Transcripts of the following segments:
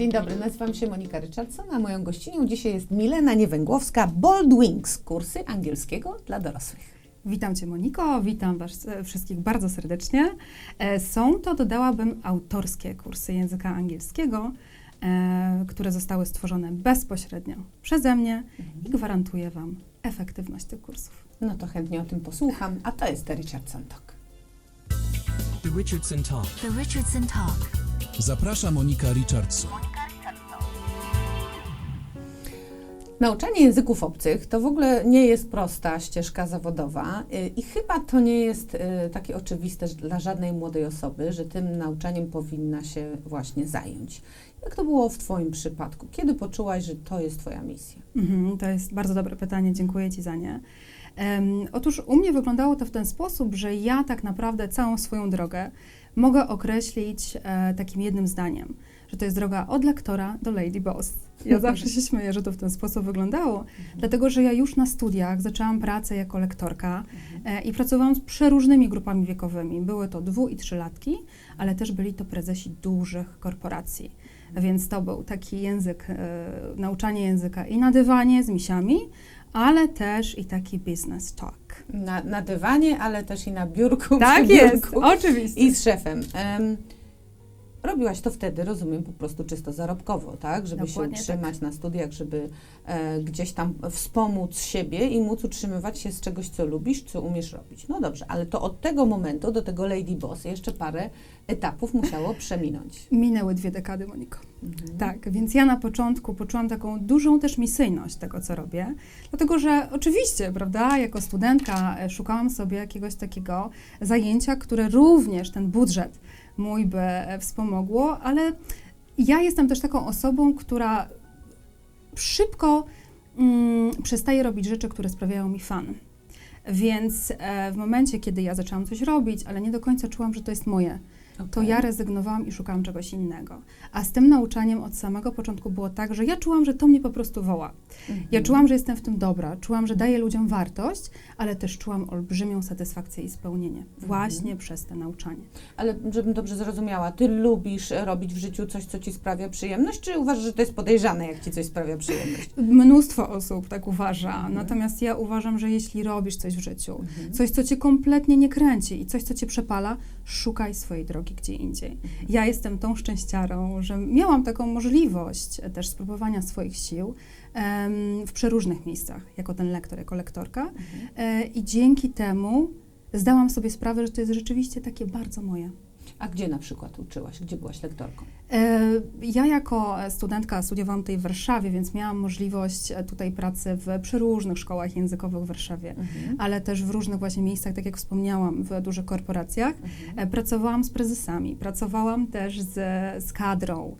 Dzień dobry, nazywam się Monika Richardson, a moją gościnią dzisiaj jest Milena Niewęgłowska, Bold Wings, kursy angielskiego dla dorosłych. Witam Cię Moniko, witam Was wszystkich bardzo serdecznie. E, Są to, dodałabym, autorskie kursy języka angielskiego, e, które zostały stworzone bezpośrednio przeze mnie i gwarantuję Wam efektywność tych kursów. No to chętnie o tym posłucham, a to jest The Richardson Talk. The Richardson Talk. The Richardson Talk. Zaprasza Monika Richardson. Nauczanie języków obcych to w ogóle nie jest prosta ścieżka zawodowa y, i chyba to nie jest y, takie oczywiste dla żadnej młodej osoby, że tym nauczaniem powinna się właśnie zająć. Jak to było w Twoim przypadku? Kiedy poczułaś, że to jest Twoja misja? Mhm, to jest bardzo dobre pytanie, dziękuję Ci za nie. Em, otóż u mnie wyglądało to w ten sposób, że ja tak naprawdę całą swoją drogę mogę określić e, takim jednym zdaniem, że to jest droga od lektora do Lady Boss. Ja zawsze się śmieję, że to w ten sposób wyglądało, dlatego że ja już na studiach zaczęłam pracę jako lektorka e, i pracowałam z przeróżnymi grupami wiekowymi. Były to dwu i trzylatki, ale też byli to prezesi dużych korporacji. Więc to był taki język, e, nauczanie języka i na dywanie z misiami, ale też i taki business talk. Na, na dywanie, ale też i na biurku. Tak jest, biurku. oczywiście. I z szefem. Em, robiłaś to wtedy, rozumiem, po prostu czysto zarobkowo, tak? Żeby Dokładnie się utrzymać na studiach, żeby e, gdzieś tam wspomóc siebie i móc utrzymywać się z czegoś, co lubisz, co umiesz robić. No dobrze, ale to od tego momentu do tego Lady Boss jeszcze parę etapów musiało przeminąć. Minęły dwie dekady, Moniko. Mhm. Tak, więc ja na początku poczułam taką dużą też misyjność tego, co robię, dlatego że oczywiście, prawda, jako studentka e, szukałam sobie jakiegoś takiego zajęcia, które również ten budżet mój by e, wspomogło, ale ja jestem też taką osobą, która szybko mm, przestaje robić rzeczy, które sprawiają mi fan. Więc e, w momencie, kiedy ja zaczęłam coś robić, ale nie do końca czułam, że to jest moje, to Okej. ja rezygnowałam i szukałam czegoś innego. A z tym nauczaniem od samego początku było tak, że ja czułam, że to mnie po prostu woła. Ja Mhm. czułam, że jestem w tym dobra, czułam, że daję ludziom wartość, ale też czułam olbrzymią satysfakcję i spełnienie właśnie przez to nauczanie. Ale żebym dobrze zrozumiała, ty lubisz robić w życiu coś, co ci sprawia przyjemność, czy uważasz, że to jest podejrzane, jak ci coś sprawia przyjemność? Mnóstwo osób tak uważa, Mhm. natomiast ja uważam, że jeśli robisz coś w życiu, Mhm. coś, co cię kompletnie nie kręci i coś, co cię przepala, szukaj swojej drogi gdzie indziej. Ja jestem tą szczęściarą, że miałam taką możliwość e, też spróbowania swoich sił em, w przeróżnych miejscach, jako ten lektor, jako lektorka e, i dzięki temu zdałam sobie sprawę, że to jest rzeczywiście takie bardzo moje. A gdzie na przykład uczyłaś? Gdzie byłaś lektorką? E, Ja jako studentka studiowałam tutaj w Warszawie, więc miałam możliwość e, tutaj pracy w przeróżnych szkołach językowych w Warszawie, ale też w różnych właśnie miejscach, tak jak wspomniałam, w dużych korporacjach. E, Pracowałam z prezesami, pracowałam też z, z kadrą.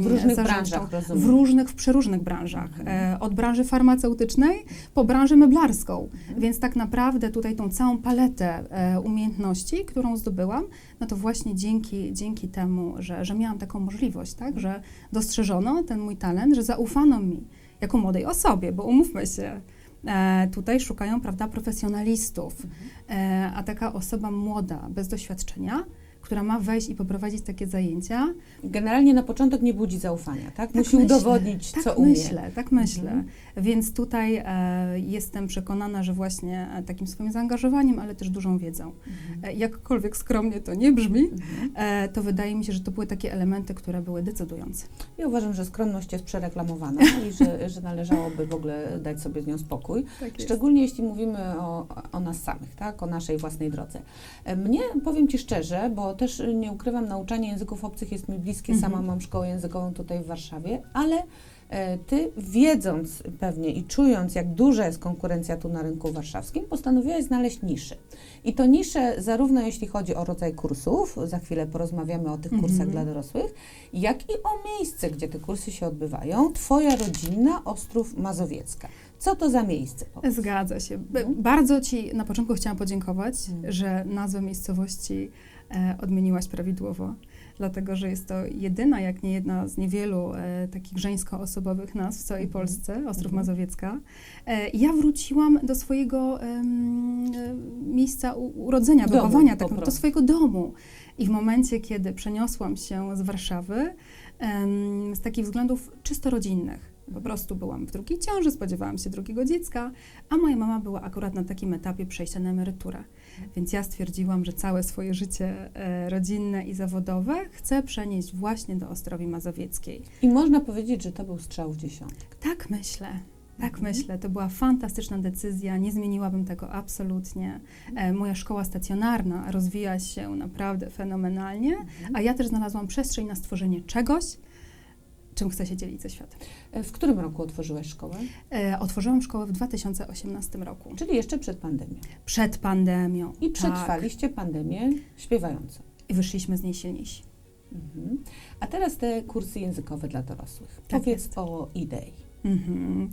W różnych branżach, rozumiem. W różnych, w przeróżnych branżach. E, Od branży farmaceutycznej po branżę meblarską. Więc tak naprawdę tutaj tą całą paletę umiejętności, którą zdobyłam, no to właśnie dzięki, dzięki temu, że, że miałam taką możliwość, tak, że dostrzeżono ten mój talent, że zaufano mi jako młodej osobie, bo umówmy się, e, tutaj szukają, prawda, profesjonalistów, e, a taka osoba młoda, bez doświadczenia, która ma wejść i poprowadzić takie zajęcia, Generalnie na początek nie budzi zaufania, tak? tak Musi myślę, udowodnić, tak co umie. myślę, tak myślę. Mhm. Więc tutaj e, jestem przekonana, że właśnie e, takim swoim zaangażowaniem, ale też dużą wiedzą. Mhm. E, jakkolwiek skromnie to nie brzmi, Mhm. e, to wydaje mi się, że to były takie elementy, które były decydujące. Ja uważam, że skromność jest przereklamowana i że, że należałoby w ogóle dać sobie z nią spokój. Tak Szczególnie jeśli mówimy o, o nas samych, tak? o naszej własnej drodze. E, Mnie, powiem Ci szczerze, bo też nie ukrywam, nauczanie języków obcych jest mi bliskie, Mhm. sama mam szkołę językową tutaj w Warszawie, ale e, Ty, wiedząc pewnie i czując, jak duża jest konkurencja tu na rynku warszawskim, postanowiłaś znaleźć niszę. I to nisze zarówno jeśli chodzi o rodzaj kursów, za chwilę porozmawiamy o tych Mhm. kursach dla dorosłych, jak i o miejsce, gdzie te kursy się odbywają. Twoja rodzinna Ostrów Mazowiecka. Co to za miejsce? Powiedz. Zgadza się. Mhm. Bardzo Ci na początku chciałam podziękować, Mhm. że nazwę miejscowości odmieniłaś prawidłowo, dlatego że jest to jedyna, jak nie jedna z niewielu e, takich żeńsko-osobowych nazw w całej Mhm. Polsce, Ostrów Mhm. Mazowiecka. E, ja wróciłam do swojego em, e, miejsca u- urodzenia, Domu wychowania, tak, do swojego domu. I w momencie, kiedy przeniosłam się z Warszawy, em, z takich względów czysto rodzinnych. Po Mhm. prostu byłam w drugiej ciąży, spodziewałam się drugiego dziecka, a moja mama była akurat na takim etapie przejścia na emeryturę. Więc ja stwierdziłam, że całe swoje życie e, rodzinne i zawodowe chcę przenieść właśnie do Ostrowi Mazowieckiej. I można powiedzieć, że to był strzał w dziesiątkę. Tak myślę. Tak Mhm. myślę, to była fantastyczna decyzja, nie zmieniłabym tego absolutnie. E, moja szkoła stacjonarna rozwija się naprawdę fenomenalnie, a ja też znalazłam przestrzeń na stworzenie czegoś, czym chcę się dzielić ze światem. E, W którym roku otworzyłaś szkołę? E, otworzyłam szkołę w 2018 roku, Czyli jeszcze przed pandemią. przed pandemią. I tak. przetrwaliście pandemię śpiewająco. I wyszliśmy z niej silniejsi. Mhm. A teraz te kursy językowe dla dorosłych. Tak Powiedz jest. o idei. Mhm.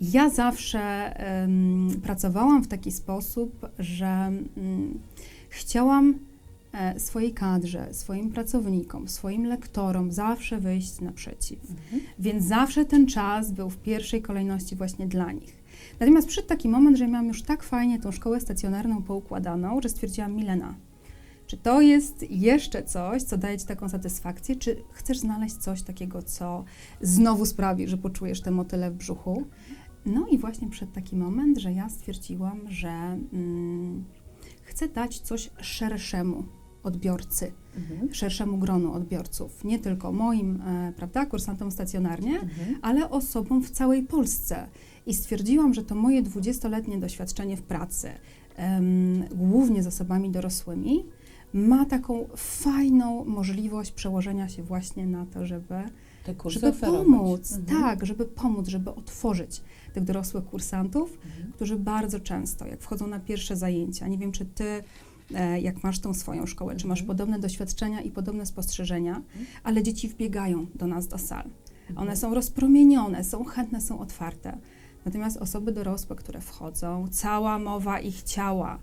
Ja zawsze em, pracowałam w taki sposób, że mm, chciałam swojej kadrze, swoim pracownikom, swoim lektorom zawsze wyjść naprzeciw. Więc zawsze ten czas był w pierwszej kolejności właśnie dla nich. Natomiast przyszedł taki moment, że miałam już tak fajnie tą szkołę stacjonarną poukładaną, że stwierdziłam, Milena, czy to jest jeszcze coś, co daje Ci taką satysfakcję, czy chcesz znaleźć coś takiego, co znowu sprawi, że poczujesz te motyle w brzuchu? No i właśnie przyszedł taki moment, że ja stwierdziłam, że mm, chcę dać coś szerszemu odbiorcy, Mhm. szerszemu gronu odbiorców, nie tylko moim, e, prawda, kursantom stacjonarnie, Mhm. ale osobom w całej Polsce. I stwierdziłam, że to moje dwudziestoletnie doświadczenie w pracy, em, głównie z osobami dorosłymi, ma taką fajną możliwość przełożenia się właśnie na to, żeby, żeby oferować. pomóc, Mhm. tak, żeby pomóc, żeby otworzyć tych dorosłych kursantów, Mhm. którzy bardzo często, jak wchodzą na pierwsze zajęcia, nie wiem, czy ty, jak masz tą swoją szkołę, czy masz Mhm. podobne doświadczenia i podobne spostrzeżenia, ale dzieci wbiegają do nas do sal. Mhm. One są rozpromienione, są chętne, są otwarte. Natomiast osoby dorosłe, które wchodzą, cała mowa ich ciała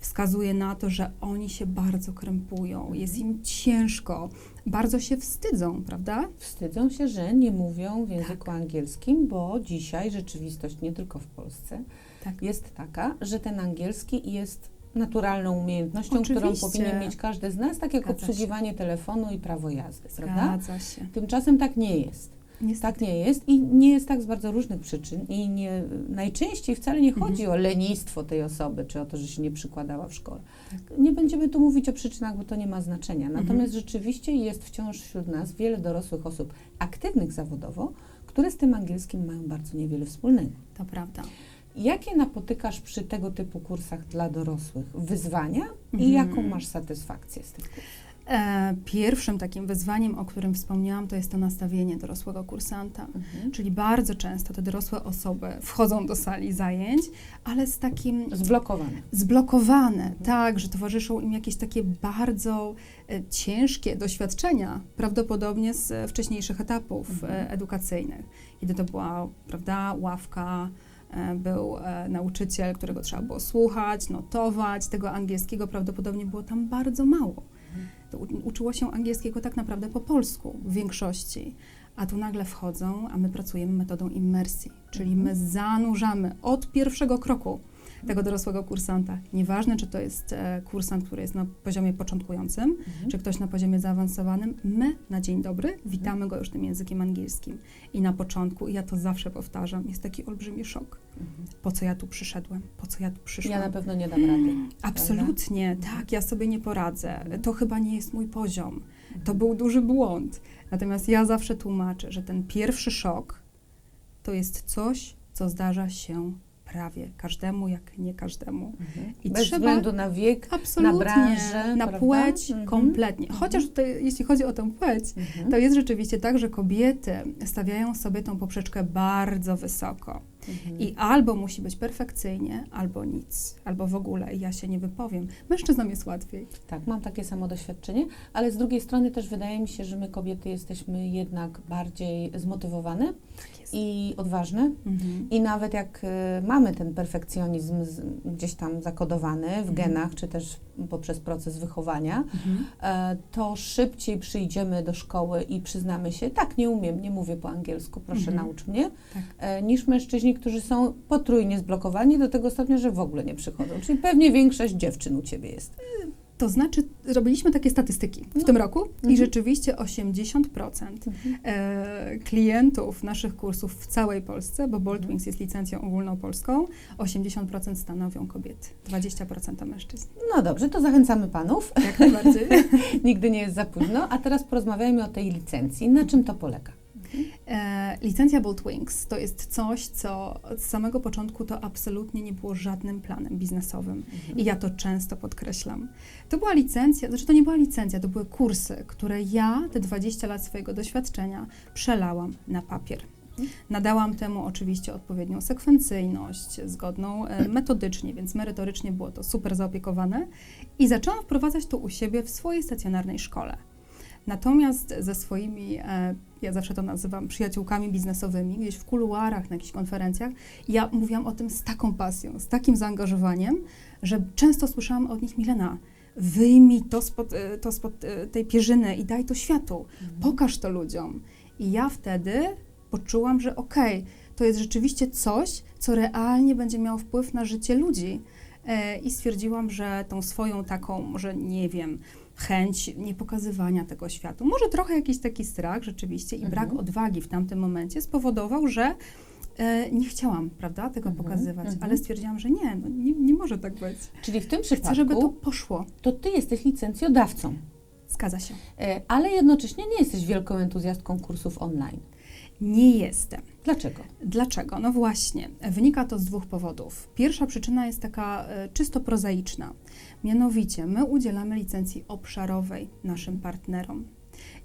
wskazuje na to, że oni się bardzo krępują, jest im ciężko, bardzo się wstydzą, prawda? Wstydzą się, że nie mówią w Tak. języku angielskim, bo dzisiaj rzeczywistość nie tylko w Polsce Tak. jest taka, że ten angielski jest naturalną umiejętnością, którą Oczywiście. powinien mieć każdy z nas, tak jak Zgadza się. obsługiwanie telefonu i prawo jazdy, prawda? Zgadza się. Tymczasem tak nie jest. Niestety. Tak nie jest i nie jest tak z bardzo różnych przyczyn i nie, najczęściej wcale nie chodzi Mhm. o lenistwo tej osoby, czy o to, że się nie przykładała w szkole. Tak. Nie będziemy tu mówić o przyczynach, bo to nie ma znaczenia. Mhm. Natomiast rzeczywiście jest wciąż wśród nas wiele dorosłych osób aktywnych zawodowo, które z tym angielskim mają bardzo niewiele wspólnego. To prawda. Jakie napotykasz przy tego typu kursach dla dorosłych wyzwania i Mhm. jaką masz satysfakcję z tych kursów? E, pierwszym takim wyzwaniem, o którym wspomniałam, to jest to nastawienie dorosłego kursanta. Mhm. Czyli bardzo często te dorosłe osoby wchodzą do sali zajęć, ale z takim Zblokowane. zblokowane, Mhm. tak, że towarzyszą im jakieś takie bardzo e, ciężkie doświadczenia, prawdopodobnie z e, wcześniejszych etapów Mhm. e, edukacyjnych, kiedy to była, prawda, ławka, e, był e, nauczyciel, którego trzeba było słuchać, notować, tego angielskiego prawdopodobnie było tam bardzo mało. To uczyło się angielskiego tak naprawdę po polsku w większości. A tu nagle wchodzą, a my pracujemy metodą immersji, czyli Mhm. my zanurzamy od pierwszego kroku tego dorosłego kursanta. Nieważne, czy to jest e, kursant, który jest na poziomie początkującym, Mhm. czy ktoś na poziomie zaawansowanym, my na dzień dobry witamy go już tym językiem angielskim. I na początku, i ja to zawsze powtarzam, jest taki olbrzymi szok. Mhm. Po co ja tu przyszedłem? Po co ja tu przyszłam? Ja na pewno nie dam rady. Absolutnie, tak, ja sobie nie poradzę. To chyba nie jest mój poziom. To był duży błąd. Natomiast ja zawsze tłumaczę, że ten pierwszy szok to jest coś, co zdarza się prawie każdemu, jak nie każdemu. Mhm. I Bez trzeba- względu na wiek, Absolutnie. branżę, na prawda? płeć Mhm. kompletnie. Mhm. Chociaż tutaj, jeśli chodzi o tę płeć, Mhm. to jest rzeczywiście tak, że kobiety stawiają sobie tą poprzeczkę bardzo wysoko. Mhm. I albo musi być perfekcyjnie, albo nic, albo w ogóle ja się nie wypowiem. Mężczyznom jest łatwiej. Tak, mam takie samo doświadczenie, ale z drugiej strony też wydaje mi się, że my kobiety jesteśmy jednak bardziej zmotywowane Tak i odważne. Mhm. I nawet jak y, mamy ten perfekcjonizm z, gdzieś tam zakodowany w Mhm. genach, czy też poprzez proces wychowania, Mhm. e, to szybciej przyjdziemy do szkoły i przyznamy się, tak, nie umiem, nie mówię po angielsku, proszę Mhm. naucz mnie, Tak. e, niż mężczyźni, którzy są potrójnie zblokowani do tego stopnia, że w ogóle nie przychodzą. Czyli pewnie większość dziewczyn u Ciebie jest. To znaczy, robiliśmy takie statystyki w No. tym roku Mhm. i rzeczywiście 80% Mhm. e, klientów naszych kursów w całej Polsce, bo Boldwings jest licencją ogólnopolską, 80% stanowią kobiety, 20% to mężczyzn. No dobrze, to zachęcamy panów. Jak najbardziej. Nigdy nie jest za późno. A teraz porozmawiajmy o tej licencji. Na czym to polega? E, licencja Boldwings to jest coś, co od samego początku to absolutnie nie było żadnym planem biznesowym. I ja to często podkreślam. To była licencja, znaczy to nie była licencja, to były kursy, które ja te 20 lat swojego doświadczenia przelałam na papier. Nadałam temu oczywiście odpowiednią sekwencyjność, zgodną e, metodycznie, więc merytorycznie było to super zaopiekowane i zaczęłam wprowadzać to u siebie w swojej stacjonarnej szkole. Natomiast ze swoimi, e, ja zawsze to nazywam przyjaciółkami biznesowymi, gdzieś w kuluarach, na jakichś konferencjach, ja mówiłam o tym z taką pasją, z takim zaangażowaniem, że często słyszałam od nich, Milena, wyjmij to spod, e, to spod e, tej pierzyny i daj to światu, pokaż to ludziom. I ja wtedy poczułam, że okej, to jest rzeczywiście coś, co realnie będzie miało wpływ na życie ludzi. I stwierdziłam, że tą swoją taką, może nie wiem, chęć nie pokazywania tego światu, może trochę jakiś taki strach rzeczywiście i brak Mhm. odwagi w tamtym momencie spowodował, że e, nie chciałam, prawda, tego Mhm, pokazywać, mhm. ale stwierdziłam, że nie, no, nie, nie może tak być. Czyli w tym Chcę, przypadku żeby to to... poszło. ty jesteś licencjodawcą, Zgadza się. e, ale jednocześnie nie jesteś wielką entuzjastką kursów online. Nie jestem. Dlaczego? Dlaczego? No właśnie, wynika to z dwóch powodów. Pierwsza przyczyna jest taka e, czysto prozaiczna. Mianowicie, my udzielamy licencji obszarowej naszym partnerom.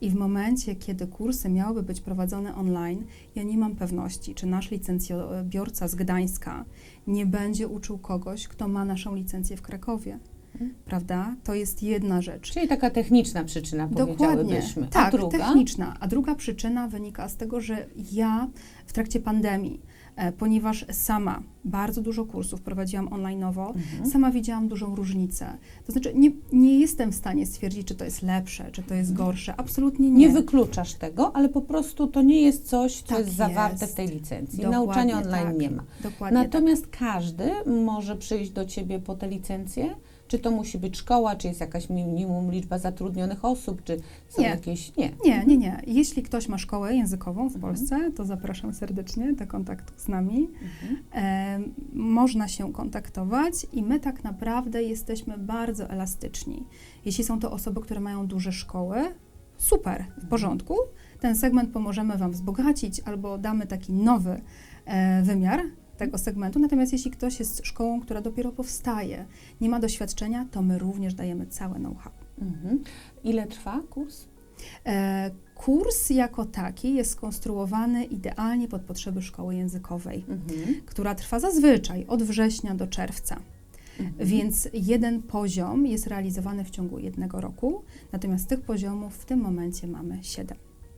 I w momencie, kiedy kursy miałyby być prowadzone online, ja nie mam pewności, czy nasz licencjobiorca z Gdańska nie będzie uczył kogoś, kto ma naszą licencję w Krakowie. Mhm. Prawda? To jest jedna rzecz. Czyli taka techniczna przyczyna, Dokładnie. Tak, A druga? techniczna. A druga przyczyna wynika z tego, że ja w trakcie pandemii, e, ponieważ sama bardzo dużo kursów prowadziłam online'owo, Mhm. sama widziałam dużą różnicę. To znaczy, nie, nie jestem w stanie stwierdzić, czy to jest lepsze, czy to jest Mhm. gorsze. Absolutnie nie. Nie wykluczasz tego, ale po prostu to nie jest coś, co Tak jest zawarte jest. w tej licencji. Dokładnie Nauczania online tak. nie ma. Dokładnie tak. Natomiast każdy może przyjść do ciebie po tę licencję? Czy to musi być szkoła, czy jest jakaś minimum liczba zatrudnionych osób, czy są Nie. jakieś... Nie. Nie, nie, nie. Jeśli ktoś ma szkołę językową w Mhm. Polsce, to zapraszam serdecznie do kontaktu z nami. Mhm. E, można się kontaktować i my tak naprawdę jesteśmy bardzo elastyczni. Jeśli są to osoby, które mają duże szkoły, super, w porządku. Ten segment pomożemy Wam wzbogacić albo damy taki nowy e, wymiar tego segmentu. Natomiast jeśli ktoś jest szkołą, która dopiero powstaje, nie ma doświadczenia, to my również dajemy całe know-how. Mhm. Ile trwa kurs? E, Kurs jako taki jest skonstruowany idealnie pod potrzeby szkoły językowej Mhm. która trwa zazwyczaj od września do czerwca. Mhm. Więc jeden poziom jest realizowany w ciągu jednego roku, natomiast tych poziomów w tym momencie mamy siedem.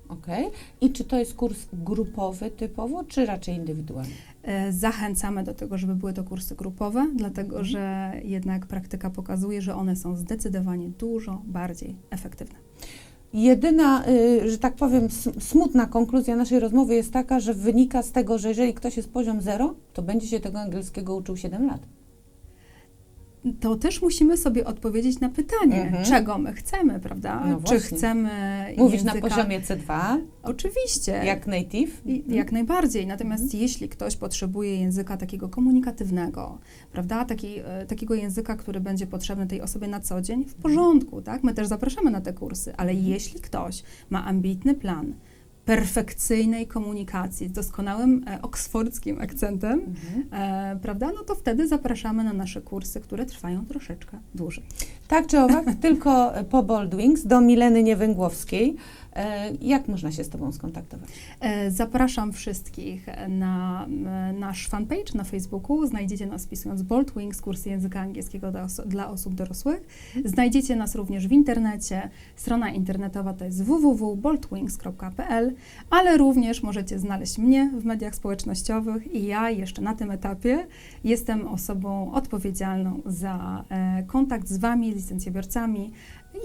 Okej. I czy to jest kurs grupowy typowo, czy raczej indywidualny? E, Zachęcamy do tego, żeby były to kursy grupowe, dlatego Mhm. że jednak praktyka pokazuje, że one są zdecydowanie dużo bardziej efektywne. Jedyna, y, że tak powiem, smutna konkluzja naszej rozmowy jest taka, że wynika z tego, że jeżeli ktoś jest poziom zero, to będzie się tego angielskiego uczył 7 lat. To też musimy sobie odpowiedzieć na pytanie, Mhm. czego my chcemy, prawda? No Czy chcemy Mówić języka... na poziomie C2, Oczywiście. jak native. I, jak najbardziej. Natomiast jeśli ktoś potrzebuje języka takiego komunikatywnego, prawda, Taki, e, takiego języka, który będzie potrzebny tej osobie na co dzień, w porządku, tak? My też zapraszamy na te kursy, ale jeśli ktoś ma ambitny plan perfekcyjnej komunikacji z doskonałym e, oksfordzkim akcentem, Mhm. e, prawda, no to wtedy zapraszamy na nasze kursy, które trwają troszeczkę dłużej. Tak czy owak, tylko po Boldwings do Mileny Niewęgłowskiej. E, Jak można się z Tobą skontaktować? E, Zapraszam wszystkich na e, nasz fanpage na Facebooku. Znajdziecie nas wpisując Bold Wings, kursy języka angielskiego dla, oso- dla osób dorosłych. Znajdziecie nas również w internecie. Strona internetowa to jest www.boldwings.pl, ale również możecie znaleźć mnie w mediach społecznościowych i ja jeszcze na tym etapie jestem osobą odpowiedzialną za kontakt z Wami, z licencjobiorcami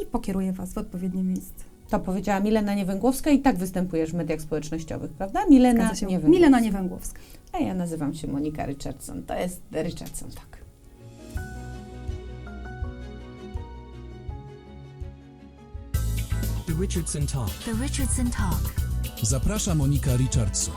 i pokieruje Was w odpowiednie miejsce. To powiedziała Milena Niewęgłowska i tak występujesz w mediach społecznościowych, prawda? Milena Niewęgłowska. Milena Niewęgłowska. A ja nazywam się Monika Richardson. To jest Richardson, tak. The Richardson Talk. The Richardson Talk. Zaprasza Monika Richardson.